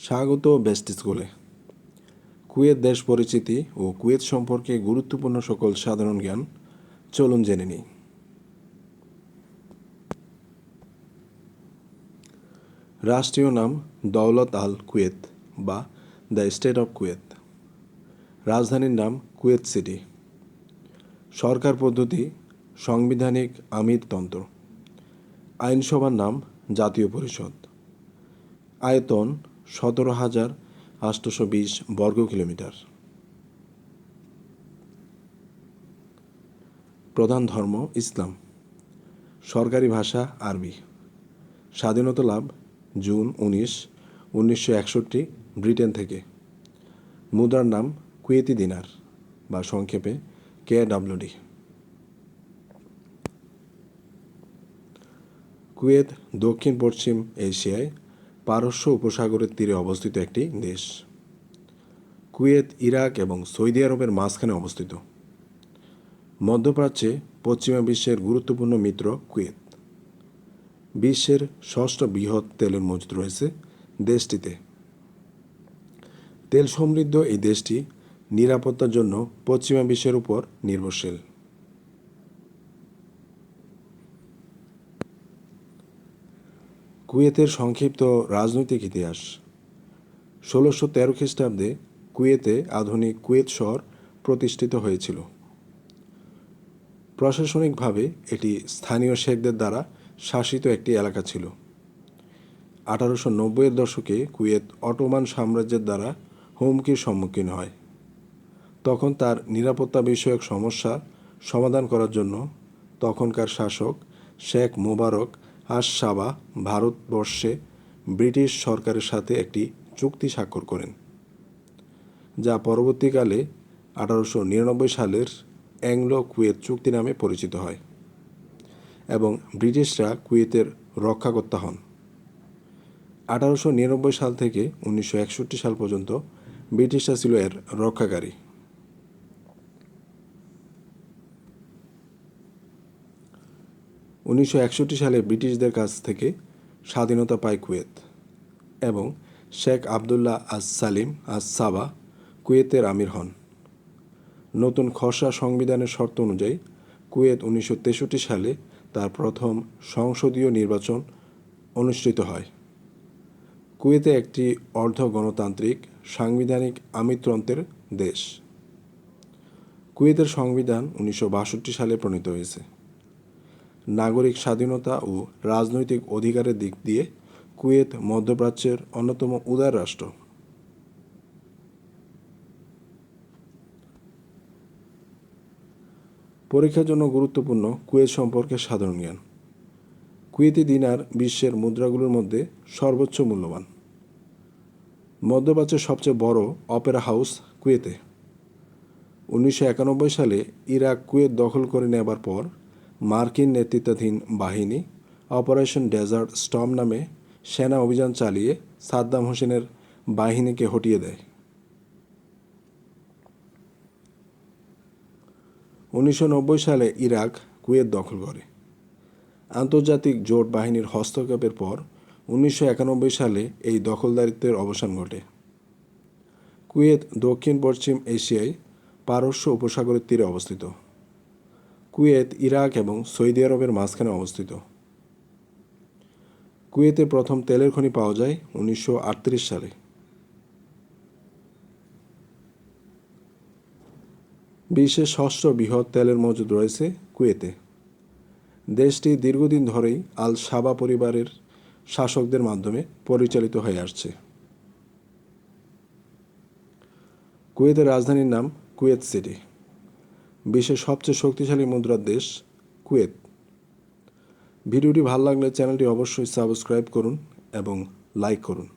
স্বাগত বেস্ট স্কুলে কুয়েত দেশ পরিচিতি ও কুয়েত সম্পর্কে গুরুত্বপূর্ণ সকল সাধারণ জ্ঞান চলুন জেনে নিই। রাষ্ট্রীয় নাম দৌলত আল কুয়েত বা দ্য স্টেট অফ কুয়েত। রাজধানীর নাম কুয়েত সিটি। সরকার পদ্ধতি, সাংবিধানিক আমিরতন্ত্র আইনসভার নাম জাতীয় পরিষদ। আয়তন সতেরো হাজার আটশোশো বিশ বর্গ কিলোমিটার। প্রধান ধর্ম ইসলাম। সরকারি ভাষা আরবি। স্বাধীনতা লাভ জুন উনিশ, উনিশশো একষট্টি, ব্রিটেন থেকে। মুদ্রার নাম কুয়েতি দিনার বা সংক্ষেপে কে ডাব্লিউডি কুয়েত দক্ষিণ পশ্চিম এশিয়ায় পারস্য উপসাগরের তীরে অবস্থিত একটি দেশ। কুয়েত, ইরাক এবং সৌদি আরবের মাঝখানে অবস্থিত। মধ্যপ্রাচ্যে পশ্চিমা বিশ্বের গুরুত্বপূর্ণ মিত্র কুয়েত। বিশ্বের ষষ্ঠ বৃহৎ তেলের মজুদ রয়েছে দেশটিতে। তেল সমৃদ্ধ এই দেশটি নিরাপত্তার জন্য পশ্চিমা বিশ্বের উপর নির্ভরশীল। কুয়েতের সংক্ষিপ্ত রাজনৈতিক ইতিহাস। ষোলোশো তেরো খ্রিস্টাব্দে কুয়েতে আধুনিক কুয়েত শহর প্রতিষ্ঠিত হয়েছিল। প্রশাসনিকভাবে এটি স্থানীয় শেখদের দ্বারা শাসিত একটি এলাকা ছিল। আঠারোশো নব্বইয়ের দশকে কুয়েত অটোমান সাম্রাজ্যের দ্বারা হুমকির সম্মুখীন হয়। তখন তার নিরাপত্তা বিষয়ক সমস্যা সমাধান করার জন্য তখনকার শাসক শেখ মুবারক আস সাবা ভারতবর্ষে ব্রিটিশ সরকারের সাথে একটি চুক্তি স্বাক্ষর করেন, যা পরবর্তীকালে আঠারোশো নিরানব্বই সালের অ্যাংলো কুয়েত চুক্তি নামে পরিচিত হয় এবং ব্রিটিশরা কুয়েতের রক্ষাকর্তা হন। আঠারোশো নিরানব্বই সাল থেকে উনিশশো একষট্টি সাল পর্যন্ত ব্রিটিশরা ছিল এর রক্ষাকারী। উনিশশো একষট্টি সালে ব্রিটিশদের কাছ থেকে স্বাধীনতা পায় কুয়েত এবং শেখ আবদুল্লাহ আজ সালিম আজ সাবা কুয়েতের আমির হন। নতুন খসড়া সংবিধানের শর্ত অনুযায়ী কুয়েত উনিশশো তেষট্টি সালে তার প্রথম সংসদীয় নির্বাচন অনুষ্ঠিত হয়। কুয়েতে একটি অর্ধ গণতান্ত্রিক সাংবিধানিক আমিত্রন্ত্রের দেশ। কুয়েতের সংবিধান উনিশশো বাষট্টি সালে প্রণীত হয়েছে। নাগরিক স্বাধীনতা ও রাজনৈতিক অধিকারের দিক দিয়ে কুয়েত মধ্যপ্রাচ্যের অন্যতম উদার রাষ্ট্র। পরীক্ষার জন্য গুরুত্বপূর্ণ কুয়েত সম্পর্কে সাধারণ জ্ঞান। কুয়েতি দিনার বিশ্বের মুদ্রাগুলোর মধ্যে সর্বোচ্চ মূল্যবান। মধ্যপ্রাচ্যের সবচেয়ে বড় অপেরা হাউস কুয়েতে। উনিশশো একানব্বই সালে ইরাক কুয়েত দখল করে নেবার পর মার্কিন নেতৃত্বাধীন বাহিনী অপারেশন ডেজার্ট স্টম নামে সেনা অভিযান চালিয়ে সাদ্দাম হোসেনের বাহিনীকে হটিয়ে দেয়। উনিশশো নব্বই সালে ইরাক কুয়েত দখল করে। আন্তর্জাতিক জোট বাহিনীর হস্তক্ষেপের পর উনিশশো একানব্বই সালে এই দখলদারিত্বের অবসান ঘটে। কুয়েত দক্ষিণ পশ্চিম এশিয়ায় পারস্য উপসাগরের তীরে অবস্থিত। কুয়েত, ইরাক এবং সৌদি আরবের মাঝখানে অবস্থিত। কুয়েতে প্রথম তেলের খনি পাওয়া যায় উনিশশো আটত্রিশ সালে। বিশ্বের ষষ্ঠ বৃহৎ তেলের মজুদ রয়েছে কুয়েতে। দেশটি দীর্ঘদিন ধরেই আল সাবা পরিবারের শাসকদের মাধ্যমে পরিচালিত হয়ে আসছে। কুয়েতের রাজধানীর নাম কুয়েত সিটি। বিশ্বের সবচেয়ে শক্তিশালী মুদ্রার দেশ কুয়েত। ভিডিওটি ভালো লাগলে চ্যানেলটি অবশ্যই সাবস্ক্রাইব করুন এবং লাইক করুন।